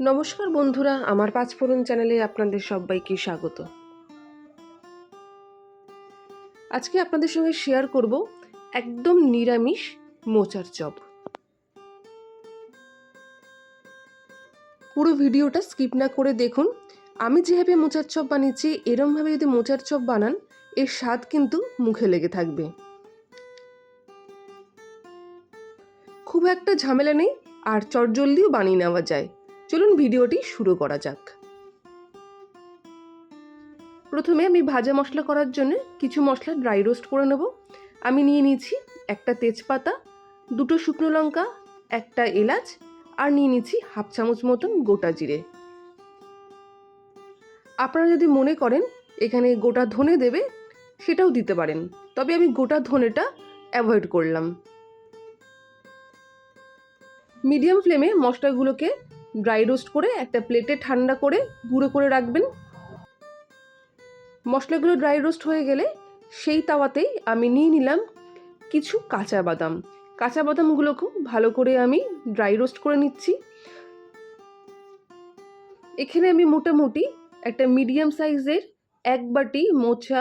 নমস্কার বন্ধুরা, আমার পাঁচফোড়ন চ্যানেলে আপনাদের সবাইকে স্বাগত। আজকে আপনাদের সঙ্গে শেয়ার করব একদম নিরামিষ মোচার চপ। পুরো ভিডিওটা স্কিপ না করে দেখুন। আমি যেভাবে মোচার চপ বানিয়েছি, এরমভাবে যদি মোচার চপ বানান, এর স্বাদ কিন্তু মুখে লেগে থাকবে। খুব একটা ঝামেলা নেই, আর চটজলদিও বানিয়ে নেওয়া যায়। চলুন ভিডিওটি শুরু করা যাক। প্রথমে আমি ভাজা মশলা করার জন্য কিছু মশলা ড্রাই রোস্ট করে নেব। আমি নিয়ে নিয়েছি একটা তেজপাতা, দুটো শুকনো লঙ্কা, একটা এলাচ আর নিয়ে নিচ্ছি হাফ চামচ মতন গোটা জিরে। আপনারা যদি মনে করেন এখানে গোটা ধনে দেবে, সেটাও দিতে পারেন। তবে আমি গোটা ধনেটা অ্যাভয়েড করলাম। মিডিয়াম ফ্লেমে মশলাগুলোকে ড্রাই রোস্ট করে একটা প্লেটে ঠান্ডা করে গুঁড়ো করে রাখবেন। মশলাগুলো ড্রাই রোস্ট হয়ে গেলে সেই তাওয়াতেই আমি নিয়ে নিলাম কিছু কাঁচা বাদাম। কাঁচা বাদামগুলো খুব ভালো করে আমি ড্রাই রোস্ট করে নিচ্ছি। এখানে আমি মোটামুটি একটা মিডিয়াম সাইজের এক বাটি মোচা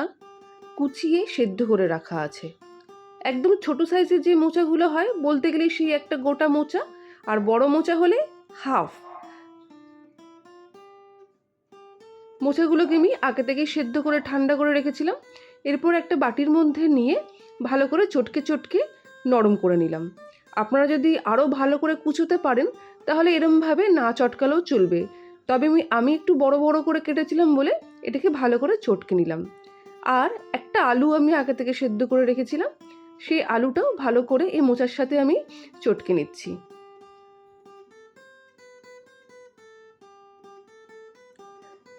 কুচিয়ে সেদ্ধ করে রাখা আছে। একদম ছোট সাইজের যে মোচাগুলো হয়, বলতে গেলে সেই একটা গোটা মোচা, আর বড় মোচা হলে হাফ মোচাগুলোকে আমি আগে থেকে সেদ্ধ করে, ঠান্ডা করে রেখেছিলাম। এরপর একটা বাটির মধ্যে নিয়ে ভালো করে চটকে চটকে নরম করে নিলাম। আপনারা যদি আরও ভালো করে কুচোতে পারেন, তাহলে এরমভাবে না চটকালেও চলবে। তবে আমি আমি একটু বড় বড় করে কেটেছিলাম বলে এটাকে ভালো করে চটকে নিলাম। আর একটা আলু আমি আগে থেকে সেদ্ধ করে রেখেছিলাম। সেই আলুটাও ভালো করে এই মোচার সাথে আমি চটকে নিচ্ছি।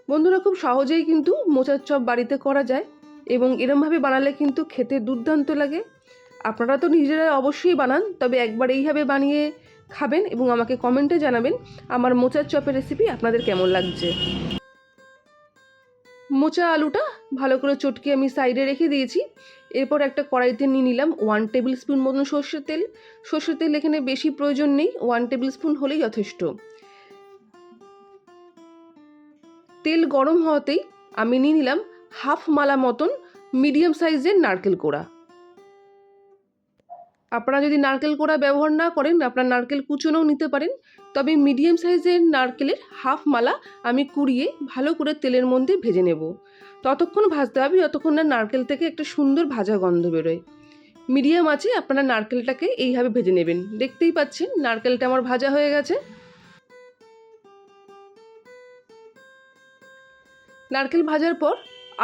বন্ধুরা খুব সহজেই কিন্তু মোচার চপ বাড়িতে করা যায় এবং এরমভাবে বানালে কিন্তু খেতে দুর্দান্ত লাগে। আপনারা তো নিজেরা অবশ্যই বানান, তবে একবার এইভাবে বানিয়ে খাবেন এবং আমাকে কমেন্টে জানাবেন আমার মোচার চপের রেসিপি আপনাদের কেমন লাগছে। মোচা আলুটা ভালো করে চটকে আমি সাইডে রেখে দিয়েছি। এরপর একটা কড়াইতে নিয়ে নিলাম ওয়ান টেবিল স্পুন মতন সর্ষের তেল। সর্ষের তেল এখানে বেশি প্রয়োজন নেই ওয়ান টেবিল স্পুন হলেই যথেষ্ট। তেল গরম হওয়াতেই আমি নিয়ে নিলাম হাফ মালা মতন মিডিয়াম সাইজের নারকেল কোড়া। আপনারা যদি নারকেল কোড়া ব্যবহার না করেন, আপনার নারকেল কুচোনোও নিতে পারেন, তবে মিডিয়াম সাইজের নারকেলের হাফ মালা আমি কুড়িয়ে ভালো করে তেলের মধ্যে ভেজে নেব। ততক্ষণ ভাজতে হবে, যতক্ষণ না নারকেল থেকে একটা সুন্দর ভাজা গন্ধ বেরোয়। মিডিয়াম আছে আপনারা নারকেলটাকে এইভাবে ভেজে নেবেন। দেখতেই পাচ্ছেন, নারকেলটা আমার ভাজা হয়ে গেছে। নারকেল ভাজার পর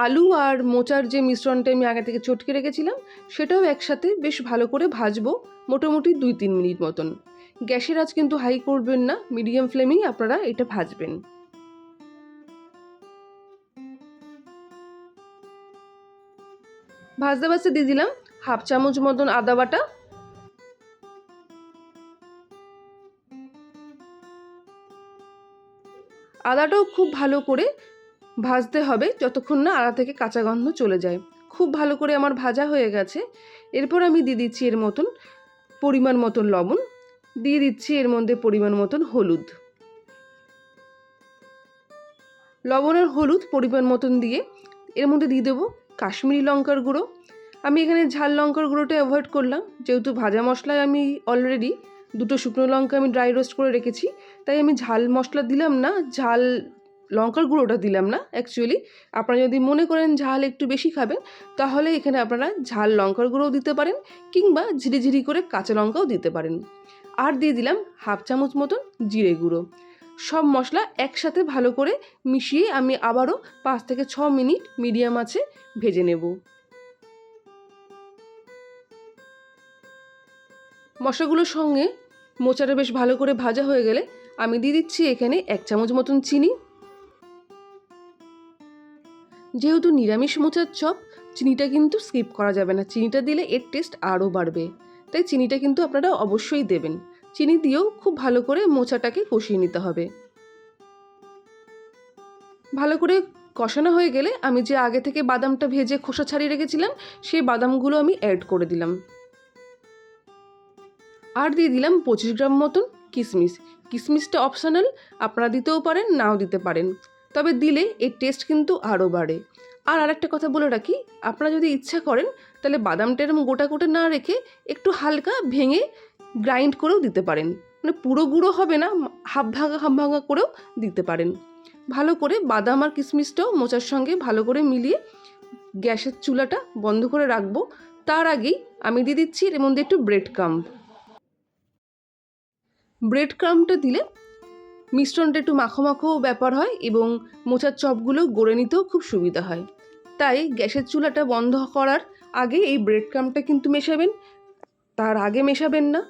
আলু আর মোচার যে মিশ্রণটা আমি আগে থেকে চটকে রেখেছিলাম, সেটাও একসাথে বেশ ভালো করে ভাজবো মোটামুটি দুই তিন মিনিট মতন। গ্যাসের আজ কিন্তু হাই করবেন না, মিডিয়াম ফ্লেমেই আপনারা এটা ভাজবেন। ভাজতে ভাজতে দিয়ে দিলাম হাফ চামচ মতন আদা বাটা। আদাটাও খুব ভালো করে ভাজতে হবে যতক্ষণ না আড়া থেকে কাঁচা গন্ধ চলে যায়। খুব ভালো করে আমার ভাজা হয়ে গেছে। এরপর আমি দিয়ে দিচ্ছি এর মতন পরিমাণ মতন লবণ। দিয়ে দিচ্ছি এর মধ্যে পরিমাণ মতন হলুদ। লবণ আর হলুদ পরিমাণ মতন দিয়ে এর মধ্যে দিয়ে দেবো কাশ্মীরি লঙ্কার গুঁড়ো। আমি এখানে ঝাল লঙ্কার গুঁড়োটা অ্যাভয়েড করলাম। যেহেতু ভাজা মশলায় আমি অলরেডি দুটো শুকনো লঙ্কা আমি ড্রাই রোস্ট করে রেখেছি, তাই আমি ঝাল মশলা দিলাম না, ঝাল লঙ্কার গুঁড়োটা দিলাম না অ্যাকচুয়ালি আপনারা যদি মনে করেন ঝাল একটু বেশি খাবেন, তাহলে এখানে আপনারা ঝাল লঙ্কার গুঁড়োও দিতে পারেন, কিংবা ঝিরিঝিরি করে কাঁচা লঙ্কাও দিতে পারেন। আর দিয়ে দিলাম হাফ চামচ মতন জিরে গুঁড়ো। সব মশলা একসাথে ভালো করে মিশিয়ে আমি আবারও পাঁচ থেকে ছ মিনিট মিডিয়াম আছে ভেজে নেব। মশলাগুলোর সঙ্গে মোচাটা বেশ ভালো করে ভাজা হয়ে গেলে আমি দিয়ে দিচ্ছি এখানে এক চামচ মতন চিনি যেহেতু নিরামিষ মোচার চপ, চিনিটা কিন্তু স্কিপ করা যাবে না। চিনিটা দিলে এর টেস্ট আরও বাড়বে। তাই চিনিটা কিন্তু আপনারা অবশ্যই দেবেন। চিনি দিয়েও খুব ভালো করে মোচাটাকে কষিয়ে নিতে হবে। ভালো করে কষানো হয়ে গেলে আমি যে আগে থেকে বাদামটা ভেজে খোসা ছাড়িয়ে রেখেছিলাম সেই বাদামগুলো আমি অ্যাড করে দিলাম। আর দিয়ে দিলাম পঁচিশ গ্রাম মতন কিশমিশ কিশমিশটা অপশনাল আপনারা দিতেও পারেন, নাও দিতে পারেন। তবে দিলে এর টেস্ট কিন্তু আরও বাড়ে। আর আরেকটা কথা বলে রাখি, আপনারা যদি ইচ্ছা করেন, তাহলে বাদামটা এরকম গোটা গোটা না রেখে একটু হালকা ভেঙে গ্রাইন্ড করেও দিতে পারেন। মানে পুরো গুঁড়ো হবে না, হাফ ভাঙা হাফ ভাঙা করেও দিতে পারেন। ভালো করে বাদাম আর কিশমিশটাও মোচার সঙ্গে ভালো করে মিলিয়ে গ্যাসের চুলাটা বন্ধ করে রাখব। তার আগেই আমি দিয়ে দিচ্ছি এর মধ্যে একটু ব্রেড ক্রাম্ব ব্রেড ক্রাম্বটা দিলে মিশ্রণটা একটু মাখো ব্যাপার হয় এবং মোচার চপগুলো গড়ে নিতেও খুব সুবিধা হয়। তাই গ্যাসের চুলাটা বন্ধ করার আগে এই ব্রেড ক্রাম্বটা কিন্তু মেশাবেন। তার আগে মেশাবেন না।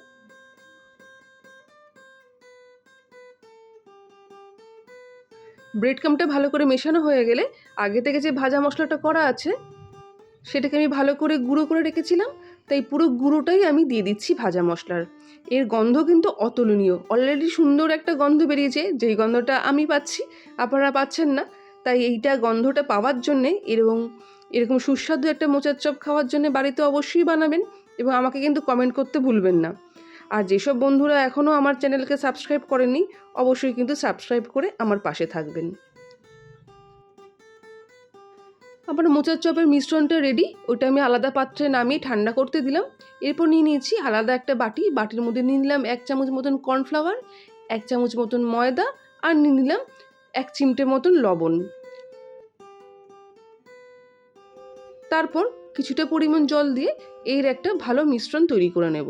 ব্রেড ক্রাম্বটা ভালো করে মেশানো হয়ে গেলে আগে থেকে যে ভাজা মশলাটা করা আছে, সেটাকে আমি ভালো করে গুঁড়ো করে রেখেছিলাম। তাই পুরো গুঁড়োটাই আমি দিয়ে দিচ্ছি ভাজা মশলার। এর গন্ধ কিন্তু অতুলনীয়। অলরেডি সুন্দর একটা গন্ধ বেরিয়েছে। যেই গন্ধটা আমি পাচ্ছি, আপনারা পাচ্ছেন না। তাই এইটা গন্ধটা পাওয়ার জন্যে এরকম এরকম সুস্বাদু একটা মোচার চপ খাওয়ার জন্য বাড়িতে অবশ্যই বানাবেন এবং আমাকে কিন্তু কমেন্ট করতে ভুলবেন না। আর যেসব বন্ধুরা এখনও আমার চ্যানেলকে সাবস্ক্রাইব করেননি, অবশ্যই কিন্তু সাবস্ক্রাইব করে আমার পাশে থাকবেন। আবার মোচার চপের মিশ্রণটা রেডি ওটা আমি আলাদা পাত্রে নামিয়ে ঠান্ডা করতে দিলাম। এরপর নিয়ে নিয়েছি আলাদা একটা বাটি, বাটির মধ্যে নিয়ে নিলাম এক চামচ মতন কর্নফ্লাওয়ার এক চামচ মতন ময়দা আর নিয়ে নিলাম এক চিমটে মতন লবণ। তারপর কিছুটা পরিমাণ জল দিয়ে এর একটা ভালো মিশ্রণ তৈরি করে নেব।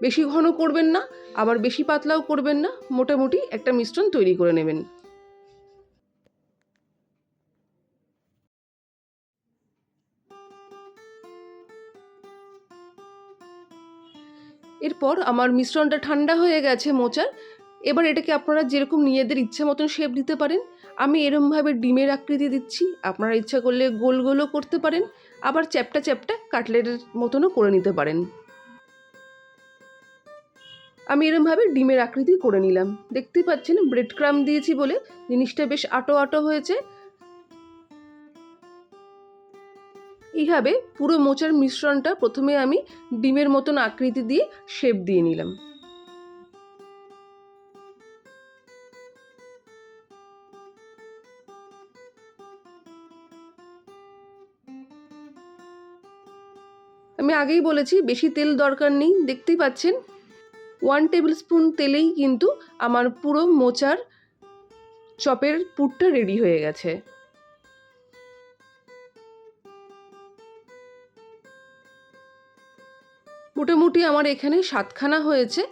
বেশি ঘন করবেন না, আবার বেশি পাতলাও করবেন না, মোটামুটি একটা মিশ্রণ তৈরি করে নেবেন। এরপর আমার মিশ্রণটা ঠান্ডা হয়ে গেছে মোচার। এবার এটাকে আপনারা যেরকম নিজেদের ইচ্ছা মতন শেপ দিতে পারেন, আমি এরমভাবে ডিমের আকৃতি দিচ্ছি। আপনারা ইচ্ছা করলে গোল গোলও করতে পারেন, আবার চ্যাপটা চ্যাপটা কাটলেটের মতনও করে নিতে পারেন। আমি এরমভাবে ডিমের আকৃতি করে নিলাম। দেখতেই পাচ্ছেন ব্রেড ক্রাম দিয়েছি বলে জিনিসটা বেশ আটো আটো হয়েছে। এইভাবে পুরো মোচার মিশ্রণটা প্রথমে আমি ডিমের মতন আকৃতি দিয়ে শেপ দিয়ে নিলাম। আমি আগেই বলেছি, বেশি তেল দরকার নেই। দেখতেই পাচ্ছেন ওয়ান টেবিল স্পুন তেলেই কিন্তু আমার পুরো মোচার চপের পুরটা রেডি হয়ে গেছে। মোটামুটি আমার এখানে সাতখানা হয়েছে।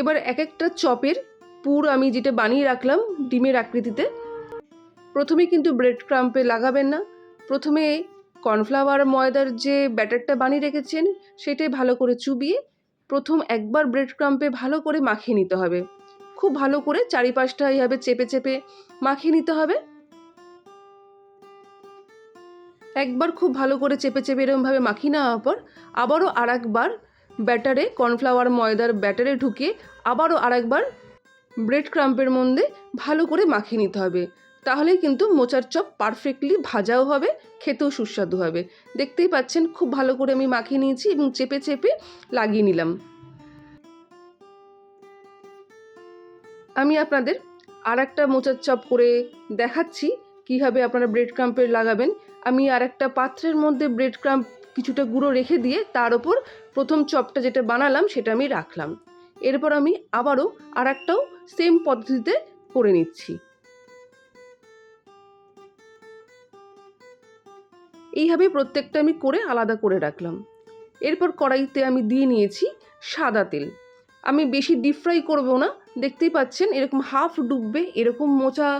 এবার এক একটা চপের পুর আমি যেটা বানিয়ে রাখলাম ডিমের আকৃতিতে। প্রথমে কিন্তু ব্রেড ক্রাম্পে লাগাবেন না। প্রথমে কর্নফ্লাওয়ার ময়দার যে ব্যাটারটা বানিয়ে রেখেছেন, সেটাই ভালো করে চুবিয়ে প্রথম একবার ব্রেড ক্রাম্পে ভালো করে মাখিয়ে নিতে হবে। খুব ভালো করে চারিপাশটা এইভাবে চেপে চেপে মাখিয়ে নিতে হবে। একবার খুব ভালো করে চেপে চেপে এরকমভাবে মাখিয়ে নেওয়ার পর আবারও আর একবার ব্যাটারে কর্নফ্লাওয়ার ময়দার ব্যাটারে ঢুকে আবারও আর একবার ব্রেড ক্রাম্পের মধ্যে ভালো করে মাখিয়ে নিতে হবে। তাহলেই কিন্তু মোচার চপ পারফেক্টলি ভাজাও হবে, খেতেও সুস্বাদু হবে। দেখতেই পাচ্ছেন খুব ভালো করে আমি মাখিয়ে নিয়েছি এবং চেপে চেপে লাগিয়ে নিলাম। আমি আপনাদের আর একটা মোচার চপ করে দেখাচ্ছি, কীভাবে আপনারা ব্রেড ক্রাম্পের লাগাবেন। আমি আর একটা পাত্রের মধ্যে ব্রেড ক্রাম্প কিছুটা গুঁড়ো রেখে দিয়ে তার ওপর প্রথম চপটা যেটা বানালাম সেটা আমি রাখলাম। এরপর আমি আবারও আর একটাও সেম পদ্ধতিতে করে নিচ্ছি। এইভাবে প্রত্যেকটা আমি করে আলাদা করে রাখলাম। এরপর কড়াইতে আমি দিয়ে নিয়েছি সাদা তেল। আমি বেশি ডিপ ফ্রাই করব না, দেখতেই পাচ্ছেন এরকম হাফ ডুববে, এরকম মোচা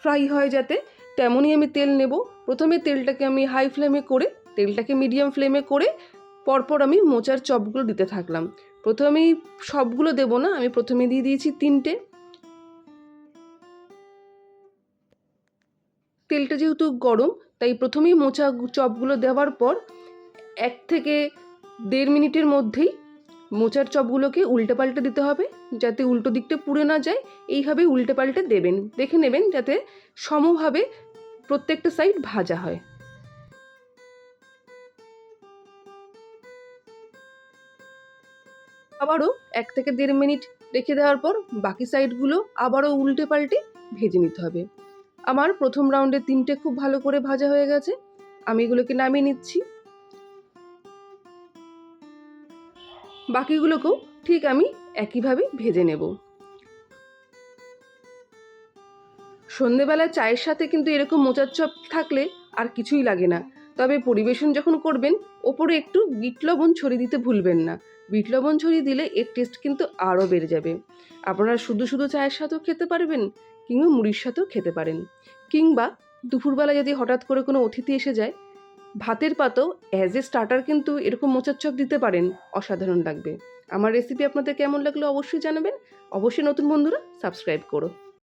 ফ্রাই হয় যাতে, তেমনই আমি তেল নেব। প্রথমে তেলটাকে আমি হাই ফ্লেমে করে, তেলটাকে মিডিয়াম ফ্লেমে করে, পরপর আমি মোচার চপগুলো দিতে থাকলাম। প্রথমেই সবগুলো দেবো না, আমি প্রথমে দিয়ে দিয়েছি তিনটে। তেলটা যেহেতু গরম, তাই প্রথমেই মোচা চপগুলো দেওয়ার পর এক থেকে দেড় মিনিটের মধ্যেই মোচার চপগুলোকে উল্টে পাল্টে দিতে হবে, যাতে উল্টো দিকটা পুড়ে না যায়। এইভাবে উল্টে পাল্টে দেবেন, দেখে নেবেন যাতে সমভাবে প্রত্যেকটা সাইড ভাজা হয়। আবারও এক থেকে দেড় মিনিট রেখে দেওয়ার পর বাকি সাইডগুলো আবারও উল্টে পাল্টে ভেজে নিতে হবে। আমার প্রথম রাউন্ডে তিনটে খুব ভালো করে ভাজা হয়ে গেছে। আমি এগুলোকে নামিয়ে নিচ্ছি। বাকিগুলোকেও ঠিক আমি একইভাবে ভেজে নেব। সন্ধেবেলা চায়ের সাথে কিন্তু এরকম মোচার চপ থাকলে আর কিছুই লাগে না। তবে পরিবেশন যখন করবেন, ওপরে একটু বিট লবণ ছড়িয়ে দিতে ভুলবেন না। বিট লবণ ছড়িয়ে দিলে এর টেস্ট কিন্তু আরও বেড়ে যাবে। আপনারা শুধু শুধু চায়ের সাথেও খেতে পারবেন কিংবা মুড়ির সাথেও খেতে পারেন। কিংবা দুপুরবেলা যদি হঠাৎ করে কোনো অতিথি এসে যায়, ভাতের পাতেও অ্যাজ এ স্টার্টার কিন্তু এরকম মোচার চপ দিতে পারেন, অসাধারণ লাগবে। আমার রেসিপি আপনাদের কেমন লাগল অবশ্যই জানাবেন। অবশ্যই নতুন বন্ধুরা সাবস্ক্রাইব করো।